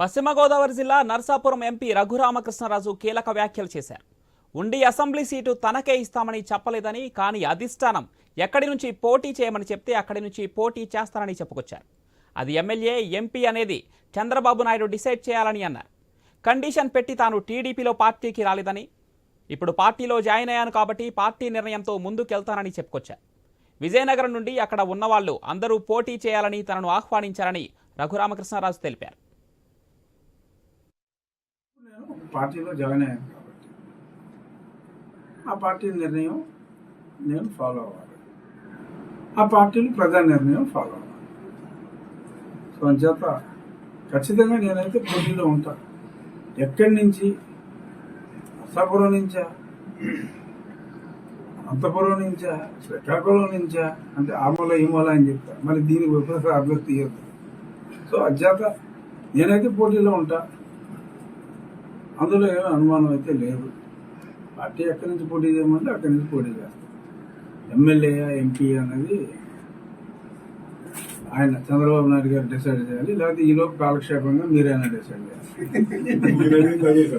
పశ్చిమ గోదావరి జిల్లా నర్సాపురం ఎంపీ రఘురామకృష్ణరాజు కీలక వ్యాఖ్యలు చేశారు. ఉండి అసెంబ్లీ సీటు తనకే ఇస్తామని చెప్పలేదని కానీ అధిష్టానం ఎక్కడి నుంచి పోటీ చేయమని చెప్తే అక్కడి నుంచి పోటీ చేస్తానని చెప్పుకొచ్చారు. అది ఎమ్మెల్యే ఎంపీ అనేది చంద్రబాబు నాయుడు డిసైడ్ చేయాలని అన్నారు. కండిషన్ పెట్టి తాను టీడీపీలో పార్టీకి రాలేదని ఇప్పుడు పార్టీలో జాయిన్ అయ్యాను కాబట్టి పార్టీ నిర్ణయంతో ముందుకెళ్తానని చెప్పుకొచ్చారు. విజయనగరం నుండి అక్కడ ఉన్నవాళ్ళు అందరూ పోటీ చేయాలని తనను ఆహ్వానించారని రఘురామకృష్ణరాజు తెలిపారు నేను పార్టీలో జాయిన్ అయ్యాను కాబట్టి. ఆ పార్టీ నిర్ణయం నేను ఫాలో అవ్వాలి. ఆ పార్టీలు ప్రధాన నిర్ణయం ఫాలో అవ్వాలి. సో అంచేత ఖచ్చితంగా నేనైతే పోటీలో ఉంటాను ఎక్కడి నుంచి? నర్సాపురం నుంచా? అంతపురం నుంచా? శ్రీకాకుళం నుంచా? అంటే ఆ మూల ఈ మూల అని చెప్తాను మరి దీనికి విపరీత అభ్యర్థి సో అధ్యాత నేనైతే పోటీలో ఉంటా. అందులో ఏమీ అనుమానం అయితే లేదు. పార్టీ ఎక్కడి నుంచి పోటీ చేయమంటే అక్కడి నుంచి పోటీ చేస్తాం. ఎమ్మెల్యే ఎంపీ అనేది ఆయన చంద్రబాబు నాయుడు గారు డిసైడ్ చేయాలి. లేకపోతే ఈలోపు కాలక్షేపంగా మీరైనా డిసైడ్ చేయాలి.